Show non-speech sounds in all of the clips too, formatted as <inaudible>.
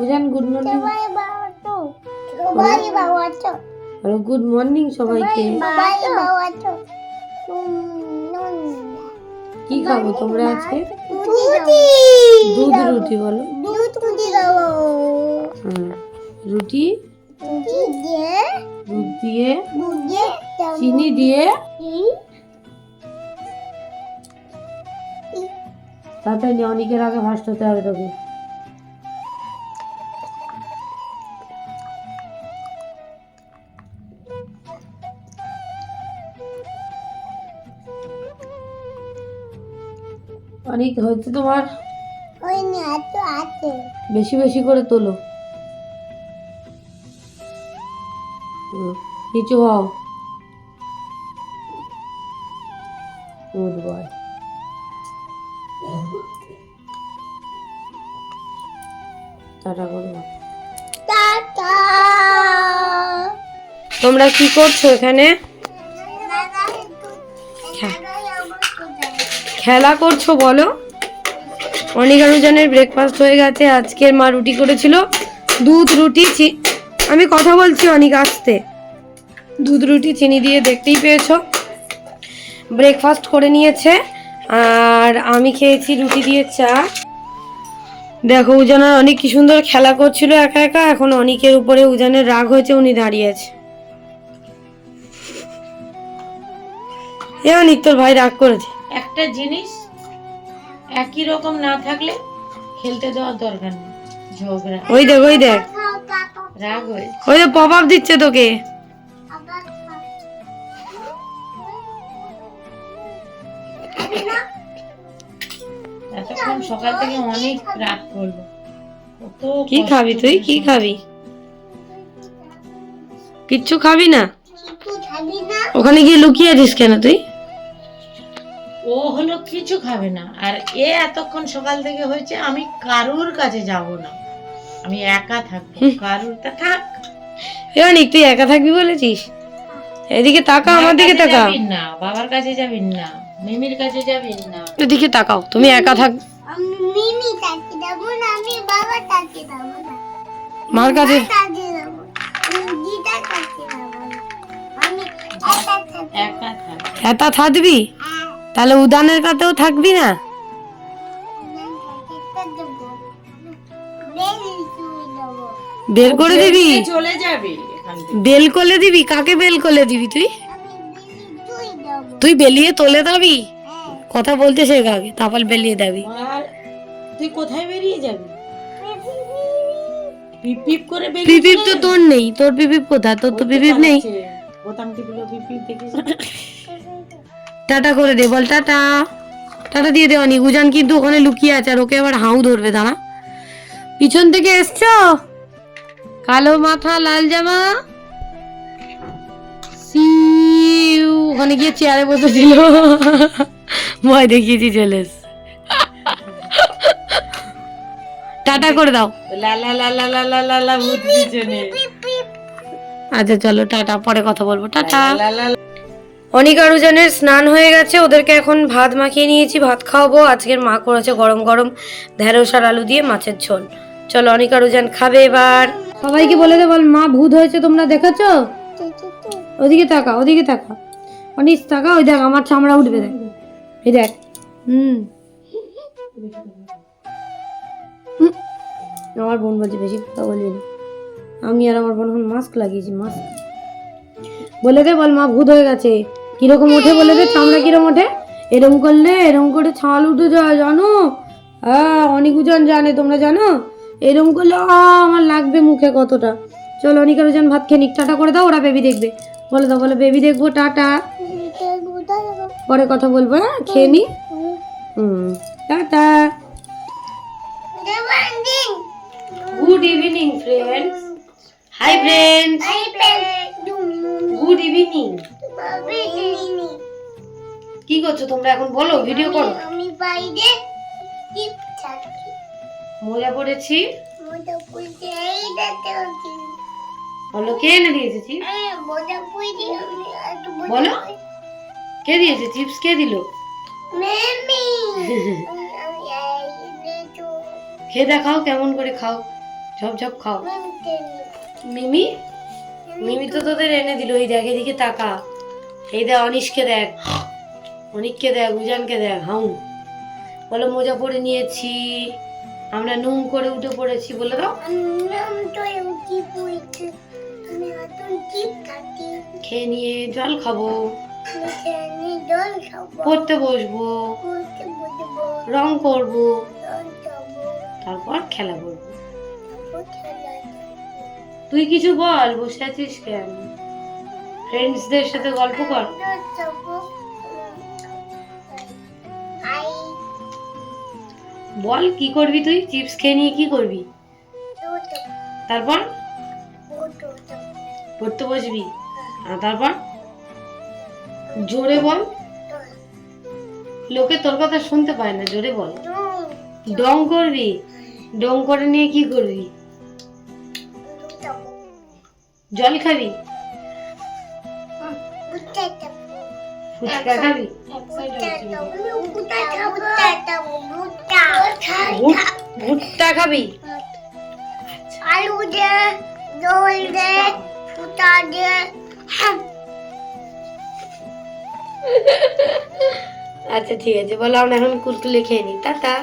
উজান good morning আরও good morning সবাইকে। কি খাব তোমরা আজকে? দুধ রুটি বলো। রুটি দুধ দিয়ে চিনি দিয়ে তাতে নিয়ে অনেকের আগে ভাসতে হবে তোকে। অনেক হয়েছে তোমার? ওই এত আছে। বেশি বেশি করে তোলো। নিচু হও। Good boy. টাটা করে টাটা। তোমরা কি করছ এখানে? খেলা করছ বলো? অনিকানুজনের ব্রেকফাস্ট হয়ে গেছে আজকের মা রুটি করেছিল। দুধ, রুটি আমি কথা বলছি অনেক আসতে। দুধ, রুটি, চিনি দিয়ে দেখতেই পেয়েছ। ব্রেকফাস্ট করে নিয়েছে, আর আমি খেয়েছি রুটি দিয়ে চা। দেখো উজানের অনেক কি সুন্দর খেলা করছিল একা একা। এখন অনেকের উপরে উজানের রাগ হয়েছে, উনি দাঁড়িয়েছে। এ অনিক, তোর ভাই রাগ করেছে। একটা জিনিস একই রকম না থাকলে খেলতে দেওয়ার দরকার নেই। ঝগড়া। ওই দেখ ওই দেখ। রাগ হয়ে ওই যে পপ আপ দিচ্ছে তোকে। এতক্ষণ সকাল থেকে অনেক রাগ করল। কি খাবি তুই? কি খাবি? কিচ্ছু খাবি না? খাবি না। ওখানে গিয়ে লুকিয়ে আছিস কেন তুই? ও হলো কিছু খাবে না। আর এ এতক্ষণ সকাল থেকে হয়েছে আমি কারুর কাছে যাব না। আমি একা থাকব কারুরটা থাক। এ অনিক তুই একা থাকবি বলেছিস? এদিকে তাকা আমার দিকে কাছে তাকা। না বাবার কাছে যাবি না মিমির কাছে যাবেন না। এদিকে তাকাও তুমি একা থাক আমি মিমি তাকে দেবো না আমি বাবা তাকে দেবো না। মার কাছে? একা থাকব। তাহলে উদানের কাছেও থাকবি না? বের করে দিবি? চলে যাবে বেল করে দিবি? কাকে বেল করে দিবি তুই? তুই বেলিয়ে তোলে দাবি কথা বলতে শেখ আগে তারপর বেলিয়ে দাবি তুই কোথায় বেরিয়ে যাবি? পিপ পিপ করে বেরিয়ে পিপিপ তো তোর নেই তোর পিপিপ কোথায়? তোর তো পিপিপ নেই। বোতাম টিপলো পিপ পিপ দেখিস টাটা করে দে বল টাটা টাটা দিয়ে দে অনেক উজান কিন্তু ওখানে লুকিয়ে আছে আর ওকে আবার হাউ ধরবে দাঁড়া পিছন থেকে এসছো কালো মাথা লাল জামা ওখানে গিয়ে চেয়ারে বসেছিল ভয় দেখিয়েছি জেলেস টাটা করে দাও আচ্ছা চলো টাটা পরে কথা বলব টাটা অনিক আর উজানের স্নান হয়ে গেছে, ওদেরকে এখন ভাত মাখিয়ে নিয়েছি, ভাত খাওয়াবো। আজকের মা করেছে গরম গরম ঢেঁড়স আর আলু দিয়ে মাছের ঝোল। চলো অনিক আর উজান খাবে এবার। সবাইকে বলে দে বল, মা ভূত হয়েছে, তোমরা দেখেছ? ওদিকে তাকা ওদিকে তাকা। অনিস তাকা, ওই দেখ, আমার চামড়া উঠবে, দেখ। এই দেখ, হুম। আমার বোন বলছে, বেশি কথা বলি না। আমি আর আমার বোন মাস্ক লাগিয়েছি মাস্ক বলে দে বল, মা ভূত হয়ে গেছে। কীরকম ওঠে বলে দে চামড়া কীরকম ওঠে? এরম করলে এরম করে ছাল উঠে যায় জানো? হ্যাঁ অনেক উজান জানে তোমরা জানো? এরম করলে আ, আমার লাগবে মুখে কতটা। চলো অনিকার উজান ভাত খেয়ে নিক টাটা করে দাও ওরা বেবি দেখবে। বলে দাও বলে বেবি দেখব টাটা। পরে কথা বলব হ্যাঁ খেয়ে নি? হুম tata. Good evening friends hi friends good evening কি করছ তোমরা এখন? বলো ভিডিও করো। আমি বাইরে মজা পড়েছি বলো কে এনে দিয়েছে চিপস? বলো। কে দিয়েছে চিপস? কে দিল? <laughs> খেয়ে দেখাও কেমন করে খাও। ঝপ ঝপ খাও। মিমি? মিমি তো তোদের এনে দিল এই দেখ এদিকে তাকা। এই দেখ অনিশকে দেখ। অনিককে দেখ উজানকে দেখ হাউ বলো মোজা পরে নিয়েছি। আমরা নুম করে উঠে পড়েছি বলে দাও। খেয়ে নিয়ে জল খাব। পড়তে বসবো। রং করব। তারপর খেলা করব। তুই কিছু বল বসে আছিস কেন? ফ্রেন্ডসদের সাথে গল্প কর। বল, কি করবি তুই? চিপস খেয়ে নিয়ে কি করবি? তারপর? পড়তে বসবি। আর তারপর? জোরে বল। লোকে তোর কথা শুনতে পায় না, জোরে বল। ডং করবি? ডং করে নিয়ে কি করবি? জল খাবি? ভুট্টা খাবি? আলু দে দোল দে ফুটা দে আচ্ছা ঠিক আছে, বলো, আমরা এখন কুরকুলে খেয়ে নিই। টাটা।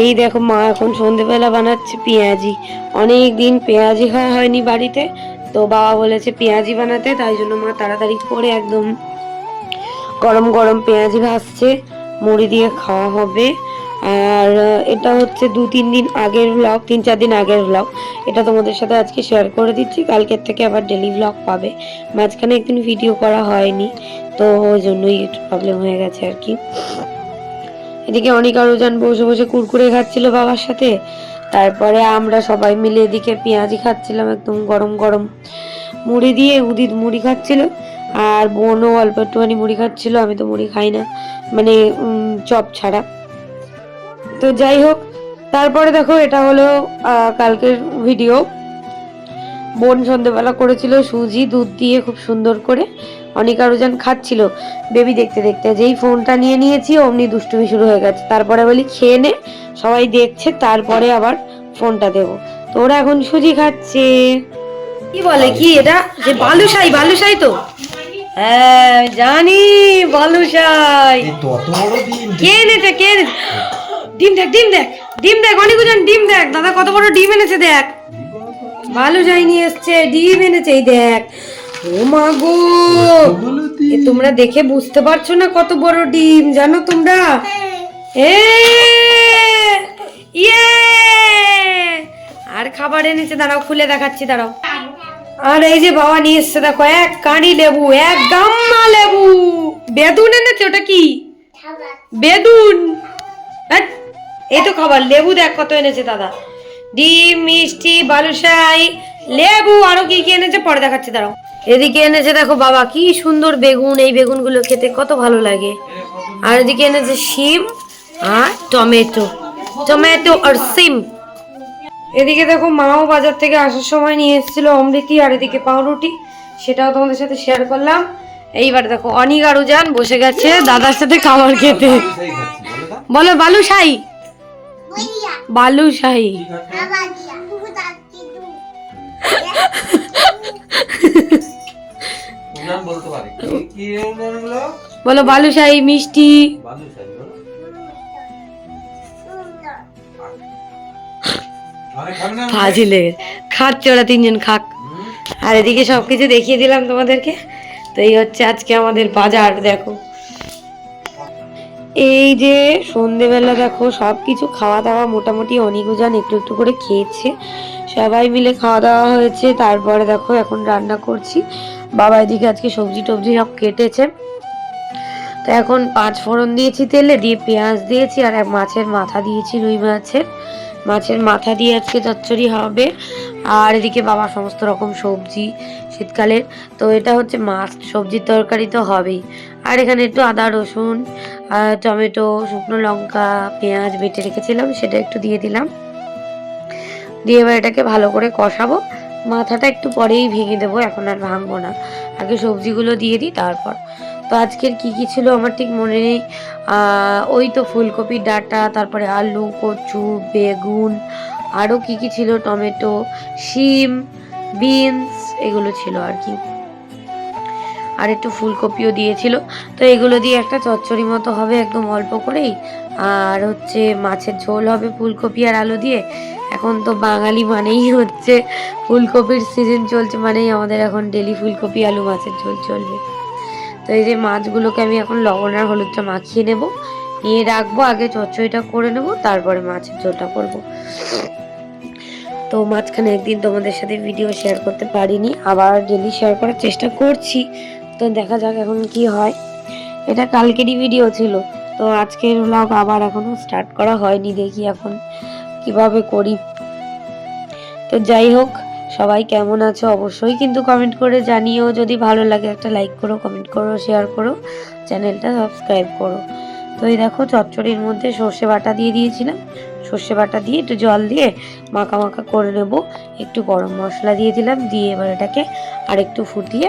এই দেখো মা এখন সন্ধেবেলা বানাচ্ছে পেঁয়াজি। অনেক দিন পেঁয়াজি খাওয়া হয়নি বাড়িতে। তো বাবা বলেছে পেঁয়াজি বানাতে, তাই জন্য মা তাড়াতাড়ি করে একদম গরম গরম পেঁয়াজি ভাজছে, মুড়ি দিয়ে খাওয়া হবে। আর এটা হচ্ছে দু তিন দিন আগের ব্লগ তিন চার দিন আগের ব্লগ এটা তোমাদের সাথে আজকে শেয়ার করে দিচ্ছি, কালকের থেকে আবার ডেলি ব্লগ পাবে। মাঝখানে একদিন ভিডিও করা হয়নি, তো ওই জন্যই একটু প্রবলেম হয়ে গেছে আর কি। এদিকে অনেক আরও যান বসে বসে কুরকুরে খাচ্ছিল বাবার সাথে। তারপরে আমরা সবাই মিলে এদিকে পেঁয়াজি খাচ্ছিলাম, একদম গরম গরম। মুড়ি দিয়ে উদিত মুড়ি খাচ্ছিল, আর বোনও অল্প একটুখানি মুড়ি খাচ্ছিল, আমি তো মুড়ি খাই না মানে চপ ছাড়া। তো যাই হোক, তারপরে দেখো এটা হলো কালকের ভিডিও বোন সন্ধ্যেবেলা করেছিল সুজি দুধ দিয়ে খুব সুন্দর করে। অনেক আরও যান খাচ্ছিল বেবি দেখতে দেখতে। যেই ফোনটা নিয়ে নিয়েছি অমনি দুষ্টুমি শুরু হয়ে গেছে। তারপরে বলি খেয়ে নে সবাই দেখছে তারপরে আবার ফোনটা দেবো। তো ওরা এখন সুজি খাচ্ছে। কি বলে কি এটা? যে বালুশাই বালুশাই তো? হ্যাঁ জানি বালুশাই। কে এনেছে কে এনেছে? ডিম দেখ। ডিম দেখ ডিম দেখ অনেক ডিম দেখ। দাদা কত বড় ডিম এনেছে দেখ। ভালো যাই নিয়ে এসছে ডিম এনেছে এই দেখ। ও মা গো! তোমরা দেখে বুঝতে পারছ না কত বড় ডিম জানো তোমরা? এ! ইয়ে! আর খাবার এনেছে দাঁড়াও খুলে দেখাচ্ছি দাঁড়াও। আর এই যে বাবা নিয়ে এসছে দেখো এক কাঁড়ি লেবু এক গাম্মা লেবু। বেদুন এনেছে ওটা কি? বেদুন। এই তো খাবার লেবু দেখ কত এনেছে দাদা। ডিম মিষ্টি বালুশাই লেবু আরও কি কি এনেছে? পরে দেখাচ্ছি দাঁড়াও। এদিকে এনেছে দেখো বাবা কি সুন্দর বেগুন। এই বেগুনগুলো খেতে কত ভালো লাগে। আর এদিকে এনেছে শিম আর টমেটো। টমেটো আর সিম এদিকে দেখো মাও বাজার থেকে আসার সময় নিয়ে এসেছিল অমৃতি আর এদিকে পাউরুটি। সেটাও তোমাদের সাথে শেয়ার করলাম। এইবার দেখো অনিক আরও যান বসে গেছে দাদার সাথে খাবার খেতে। সেই বলে বলো বইয়া বালুশাহী বলো বালুশাহী মিষ্টি। বালু সাই বলো। আরে খাবে না ভাজি লেগে খাচ্ছে ওরা তিনজন খাক। আর এদিকে সব কিছু দেখিয়ে দিলাম তোমাদেরকে। তো এই হচ্ছে আজকে আমাদের বাজার দেখো। এই যে সন্ধেবেলা দেখো সব কিছু খাওয়া দাওয়া মোটামুটি অনেক ওজন একটু একটু করে খেয়েছে। সবাই মিলে খাওয়া দাওয়া হয়েছে, তারপরে দেখো এখন রান্না করছি। বাবা এদিকে আজকে সবজি টবজি সব কেটেছে। তো এখন পাঁচ ফোড়ন দিয়েছি তেলে, দিয়ে পেঁয়াজ দিয়েছি আর এক মাছের মাথা দিয়েছি, রুই মাছের। মাছের মাথা দিয়ে আজকে চচ্চড়ি হবে। আর এদিকে বাবা সমস্ত রকম সবজি শীতকালের। তো এটা হচ্ছে মাছ, সবজির তরকারি তো হবেই। আর এখানে একটু আদা, রসুন টমেটো, শুকনো লঙ্কা, পেঁয়াজ বেটে রেখেছিলাম, সেটা একটু দিয়ে দিলাম। দিয়ে এবার এটাকে ভালো করে কষাবো। মাথাটা একটু পরেই ভেঙে দেবো, এখন আর ভাঙবো না। আগে সবজিগুলো দিয়ে দিই, তারপর। তো আজকের কি কি ছিল আমার ঠিক মনে নেই। ওই তো ফুলকপি ডাটা, তারপরে আলু, কচু, বেগুন আরও কি কি ছিল? টমেটো, শিম, বিনস, এগুলো ছিল আর কি। আর একটু ফুলকপিও দিয়েছিল। তো এগুলো দিয়ে একটা চচ্চড়ি মতো হবে, একদম অল্প করেই। আর হচ্ছে মাছের ঝোল হবে ফুলকপি আর আলু দিয়ে। এখন তো বাঙালি মানেই হচ্ছে ফুলকপির সিজন চলছে মানেই আমাদের এখন ডেলি ফুলকপি, আলু মাছের ঝোল চলবে। তো এই যে মাছগুলোকে আমি এখন লবণ আর হলুদটা মাখিয়ে নেব। নিয়ে রাখব, আগে চচ্চড়িটা করে নেব, তারপরে মাছের ঝোলটা করব। তো মাঝখানে একদিন তোমাদের সাথে ভিডিও শেয়ার করতে পারিনি, আবার ডেলি শেয়ার করার চেষ্টা করছি। তো দেখা যাক এখন কি হয়। এটা কালকেরই ভিডিও ছিল, তো আজকের ব্লগ আবার এখনও স্টার্ট করা হয়নি, দেখি এখন কীভাবে করি। তো যাই হোক, সবাই কেমন আছো অবশ্যই কিন্তু কমেন্ট করে জানিও। যদি ভালো লাগে একটা লাইক করো কমেন্ট করো শেয়ার করো, চ্যানেলটা সাবস্ক্রাইব করো। তো এই দেখো, চচ্চড়ির মধ্যে সর্ষে বাটা দিয়ে দিয়েছিলাম। সর্ষে বাটা দিয়ে একটু জল দিয়ে মাখা মাখা করে নেব। একটু গরম মশলা দিয়ে দিলাম, দিয়ে এবার এটাকে আরেকটু ফুটিয়ে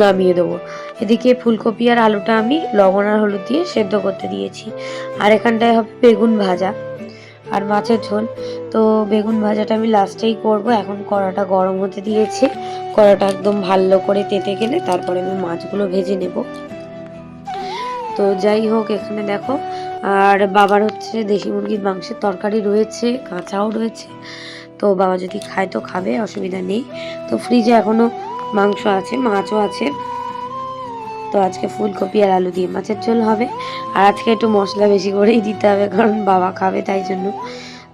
নামিয়ে দেবো। এদিকে ফুলকপি আর আলুটা আমি লবণ আর হলুদ দিয়ে সেদ্ধ করতে দিয়েছি। আর এখানটায় হবে বেগুন ভাজা আর মাছের ঝোল। তো বেগুন ভাজাটা আমি লাস্টেই করব। এখন কড়াটা গরম হতে দিয়েছি। কড়াটা একদম ভালো করে তেতে গেলে তারপরে আমি মাছগুলো ভেজে নেব। তো যাই হোক, এখানে দেখো, আর বাবার হচ্ছে দেশি মুরগির মাংসের তরকারি রয়েছে, কাঁচাও রয়েছে। তো বাবা যদি খায় তো খাবে, অসুবিধা নেই। তো ফ্রিজে এখনও মাংস আছে, মাছও আছে। তো আজকে ফুলকপি আর আলু দিয়ে মাছের ঝোল হবে। আর আজকে একটু মশলা বেশি করেই দিতে হবে, কারণ বাবা খাবে তাই জন্য।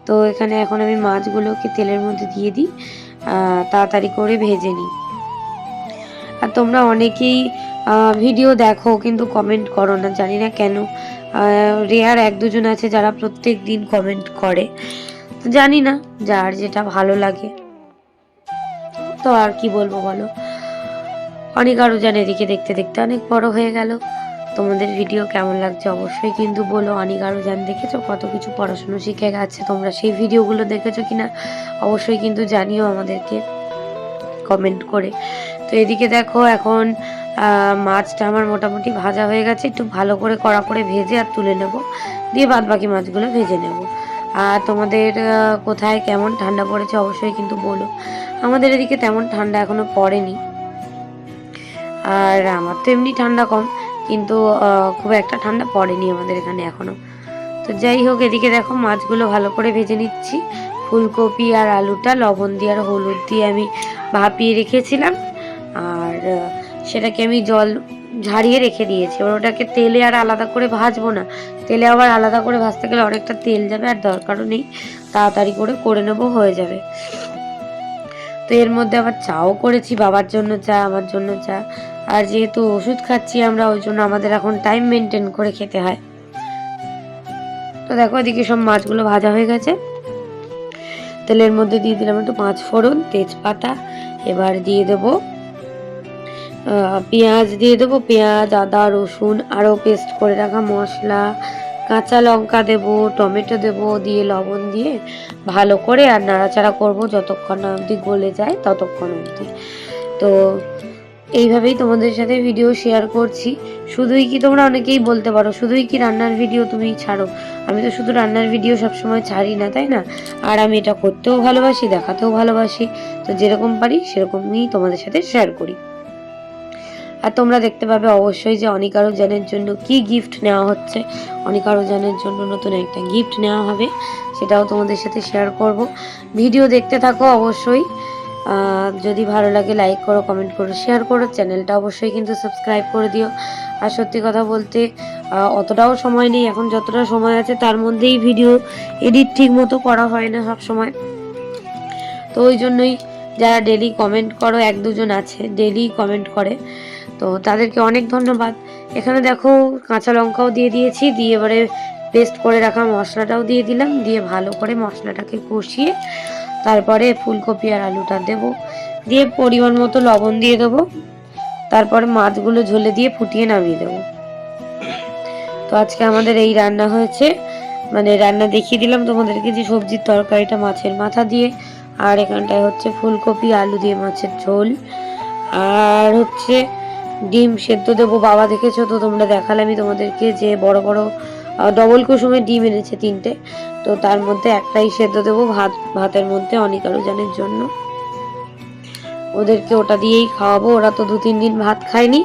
তো এখানে এখন আমি মাছগুলোকে তেলের মধ্যে দিয়ে দিই তাড়াতাড়ি করে ভেজে নিই। আর তোমরা অনেকেই ভিডিও দেখো, কিন্তু কমেন্ট করো না, জানি না কেন। রেয়ার এক দুজন আছে যারা প্রত্যেক দিন কমেন্ট করে। জানি না, যার যেটা ভালো লাগে। তো আর কি বলব বলো? অনেক আরও জানে এদিকে দেখতে দেখতে অনেক বড় হয়ে গেল। তোমাদের ভিডিও কেমন লাগছে অবশ্যই কিন্তু বলো। অনেক আরও জান দেখেছ, কত কিছু পড়াশুনো শিখে গেছে। তোমরা সেই ভিডিওগুলো দেখেছ কিনা অবশ্যই কিন্তু জানিও আমাদেরকে কমেন্ট করে। তো এদিকে দেখো এখন মাছটা আমার মোটামুটি ভাজা হয়ে গেছে। একটু ভালো করে কড়া করে ভেজে আর তুলে নেব। দিয়ে বাদ বাকি মাছগুলো ভেজে নেব। আর তোমাদের কোথায় কেমন ঠান্ডা পড়েছে অবশ্যই কিন্তু বলো। আমাদের এদিকে তেমন ঠান্ডা এখনও পড়েনি। আর আমার তো এমনি ঠান্ডা কম, কিন্তু খুব একটা ঠান্ডা পড়েনি আমাদের এখানে এখনও। তো যাই হোক, এদিকে দেখো মাছগুলো ভালো করে ভেজে নিচ্ছি। ফুলকপি আর আলুটা, লবণ দিয়ে আর হলুদ দিয়ে আমি ভাপিয়ে রেখেছিলাম। আর সেটাকে আমি জল ঝারিয়ে রেখে দিয়েছি। এবার ওটাকে তেলে আর আলাদা করে ভাজবো না। তেলে আবার আলাদা করে ভাজতে গেলে অনেকটা তেল যাবে আর দরকারও নেই। তাড়াতাড়ি করে করে নেব, হয়ে যাবে। তো এর মধ্যে আবার চাও করেছি, বাবার জন্য চা, আমার জন্য চা। আর যেহেতু ওষুধ খাচ্ছি, আমরা ওই জন্য আমাদের এখন টাইম মেনটেন করে খেতে হয়। তো দেখো, এদিকে সব মাছগুলো ভাজা হয়ে গেছে। তেলের মধ্যে দিয়ে দিলাম একটু পাঁচ ফোড়ন, তেজপাতা, এবার দিয়ে দেব পেঁয়াজ দিয়ে দেবো, পেঁয়াজ, আদা, রসুন, আরও পেস্ট করে রাখা মশলা, কাঁচা লঙ্কা দেব, টমেটো দেব, দিয়ে লবণ দিয়ে ভালো করে আর নাড়াচাড়া করব যতক্ষণ না অবধি গলে যায়, ততক্ষণ অবধি। তো এইভাবেই তোমাদের সাথে ভিডিও শেয়ার করছি। শুধুই কি তোমরা অনেকেই বলতে পারো, শুধুই কি রান্নার ভিডিও তুমি ছাড়ো? আমি তো শুধু রান্নার ভিডিও সবসময় ছাড়ি না, তাই না? আর আমি এটা করতেও ভালোবাসি, দেখাতেও ভালোবাসি। তো যেরকম পারি সেরকমই তোমাদের সাথে শেয়ার করি। আর তোমরা দেখতে পাবে অবশ্যই যে অনিকারো জানের জন্য কি গিফট নেওয়া হচ্ছে। অনিকারো জানের জন্য নতুন একটা গিফট নেওয়া হবে, সেটাও তোমাদের সাথে শেয়ার করব। ভিডিও দেখতে থাকো অবশ্যই। যদি ভালো লাগে লাইক করো কমেন্ট করো শেয়ার করো চ্যানেলটা অবশ্যই কিন্তু সাবস্ক্রাইব করে দিও। আর সত্যি কথা বলতে অতটাও সময় নেই, এখন যতটা সময় আছে, তার মধ্যেই ভিডিও এডিট ঠিক মতো করা হয় না সব সময় তো ওই জন্যই যারা ডেলি কমেন্ট করো, এক দুজন আছে ডেলি কমেন্ট করে। তো তাদেরকে অনেক ধন্যবাদ। এখানে দেখো, কাঁচা লঙ্কাও দিয়ে দিয়েছি, দিয়ে এবারে পেস্ট করে রাখা মশলাটাও দিয়ে দিলাম, দিয়ে ভালো করে মশলাটাকে কষিয়ে তারপরে ফুলকপি আর আলুটা দেব। দিয়ে পরিমাণ মতো লবণ দিয়ে দেবো। তারপর মাছগুলো ঝোলে দিয়ে ফুটিয়ে নামিয়ে দেবো। তো আজকে আমাদের এই রান্না হয়েছে। মানে রান্না দেখিয়ে দিলাম তোমাদেরকে যে সবজির তরকারিটা মাছের মাথা দিয়ে। আর এখানটায় হচ্ছে ফুলকপি, আলু দিয়ে মাছের ঝোল। আর হচ্ছে ডিম সেদ্ধ দেবো। বাবা দেখেছ তো তোমরা দেখালে আমি তোমাদেরকে যে বড় বড় ডবল কুসুমের ডিম এনেছে তিনটে। তো তার মধ্যে একটাই সেদ্ধ দেবো, ভাত, ভাতের মধ্যে অনেক আরও জানের জন্য। ওদেরকে ওটা দিয়েই খাওয়াবো। ওরা তো দু তিন দিন ভাত খায়নি,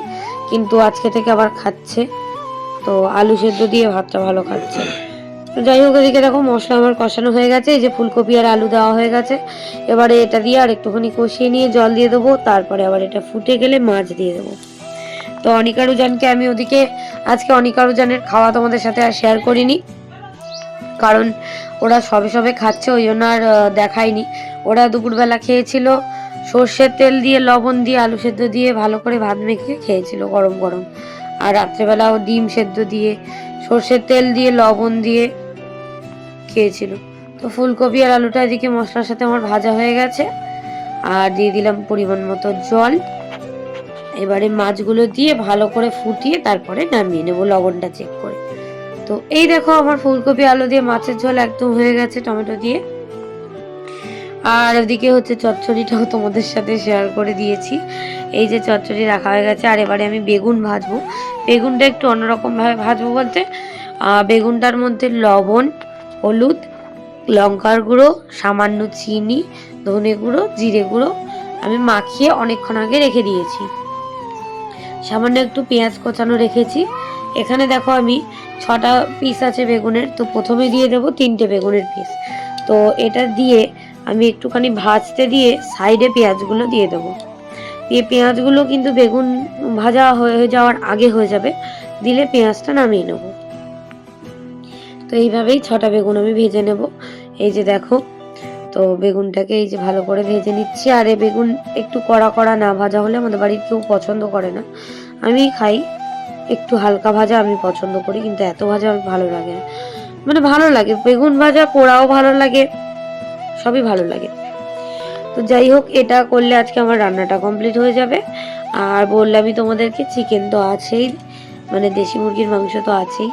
কিন্তু আজকে থেকে আবার খাচ্ছে। তো আলু সেদ্ধ দিয়ে ভাতটা ভালো খাচ্ছে। যাই হোক, এদিকে দেখো মশলা আমার কষানো হয়ে গেছে। এই যে ফুলকপি আর আলু দেওয়া হয়ে গেছে। এবারে এটা দিয়ে আর একটুখানি কষিয়ে নিয়ে জল দিয়ে দেবো। তারপরে আবার এটা ফুটে গেলে মাছ দিয়ে দেবো। তো অনিকারুজানকে আমি ওদিকে, আজকে অনিকারুজানের খাওয়া তোমাদের সাথে আর শেয়ার করিনি। কারণ ওরা সবে সবে খাচ্ছে, ওই জন্য আর দেখায়নি। ওরা দুপুরবেলা খেয়েছিল, সর্ষের তেল দিয়ে, লবণ দিয়ে, আলু সেদ্ধ দিয়ে, ভালো করে ভাত মেখে খেয়েছিল গরম গরম। আর রাত্রেবেলাও ডিম সেদ্ধ দিয়ে, সর্ষের তেল দিয়ে, লবণ দিয়ে খেয়েছিল। তো ফুলকপি আর আলুটা এদিকে মশলার সাথে আমার ভাজা হয়ে গেছে। আর দিয়ে দিলাম পরিমাণ মতো জল। এবারে মাছগুলো দিয়ে ভালো করে ফুটিয়ে তারপরে নামিয়ে নেব লবণটা চেক করে। তো এই দেখো আমার ফুলকপি, আলু দিয়ে মাছের ঝোল একদম হয়ে গেছে, টমেটো দিয়ে। আর ওদিকে হচ্ছে চচ্চড়িটাও তোমাদের সাথে শেয়ার করে দিয়েছি। এই যে চচ্চড়ি রাখা হয়ে গেছে, আর এবারে আমি বেগুন ভাজবো। বেগুনটা একটু অন্যরকমভাবে ভাজবো বলতে বেগুনটার মধ্যে লবণ, হলুদ, লঙ্কার গুঁড়ো, সামান্য চিনি, ধনে গুঁড়ো, জিরে গুঁড়ো আমি মাখিয়ে অনেকক্ষণ আগে রেখে দিয়েছি। সামান্য একটু পেঁয়াজ কোচানো রেখেছি। এখানে দেখো আমি ছটা পিস আছে বেগুনের, তো প্রথমে দিয়ে দেবো তিনটে বেগুনের পিস তো এটা দিয়ে আমি একটুখানি ভাজতে দিয়ে সাইডে পেঁয়াজগুলো দিয়ে দেবো। দিয়ে পেঁয়াজগুলো কিন্তু বেগুন ভাজা হয়ে যাওয়ার আগে হয়ে যাবে, দিলে পেঁয়াজটা নামিয়ে নেব। তো এইভাবেই ছটা বেগুন আমি ভেজে নেব। এই যে দেখো, তো বেগুনটাকে এই যে ভালো করে ভেজে নিচ্ছি। আর এই বেগুন একটু কড়া কড়া না ভাজা হলে আমাদের বাড়ির কেউ পছন্দ করে না। আমি খাই। একটু হালকা ভাজা আমি পছন্দ করি, কিন্তু এত ভাজা আমার ভালো লাগে না। মানে ভালো লাগে, বেগুন ভাজা, পোড়াও ভালো লাগে, সবই ভালো লাগে। তো যাই হোক, এটা করলে আজকে আমার রান্নাটা কমপ্লিট হয়ে যাবে। আর বললামই তোমাদেরকে চিকেন তো আছেই মানে দেশি মুরগির মাংস তো আছেই।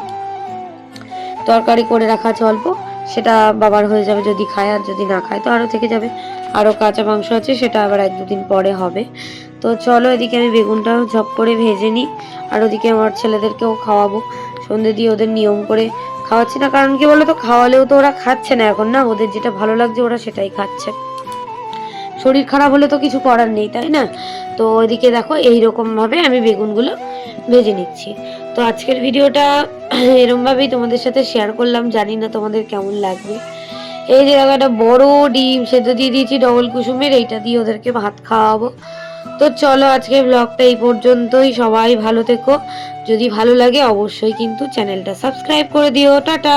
তরকারি করে রাখা আছে অল্প, সেটা বাবার হয়ে যাবে যদি খায়, আর যদি না খায় তো আরও থেকে যাবে। আরও কাঁচা মাংস আছে, সেটা আবার এক দুদিন পরে হবে। তো চলো এদিকে আমি বেগুনটাও ঝপ করে ভেজে নিই, আর ওদিকে আমার ছেলেদেরকেও খাওয়াবো। সন্ধে দিয়ে ওদের নিয়ম করে খাওয়াচ্ছি না, কারণ কি বলতো, খাওয়ালেও তো ওরা খাচ্ছে না এখন না, ওদের যেটা ভালো লাগছে ওরা সেটাই খাচ্ছে। শরীর খারাপ হলে তো কিছু করার নেই, তাই না? তো ওইদিকে দেখো এইরকম ভাবে আমি বেগুনগুলো ভেজে নিচ্ছি। তো আজকের ভিডিওটা এরমভাবেই তোমাদের সাথে শেয়ার করলাম, জানি না তোমাদের কেমন লাগবে। এই যে একটা বড় ডিম সেদ্ধ দিয়ে দিয়েছি ডবল কুসুমের, এইটা দিয়ে ওদেরকে ভাত খাওয়াবো। তো চলো আজকে ব্লগটা এই পর্যন্তই। সবাই ভালো থেকো। যদি ভালো লাগে অবশ্যই কিন্তু চ্যানেলটা সাবস্ক্রাইব করে দিও। টাটা!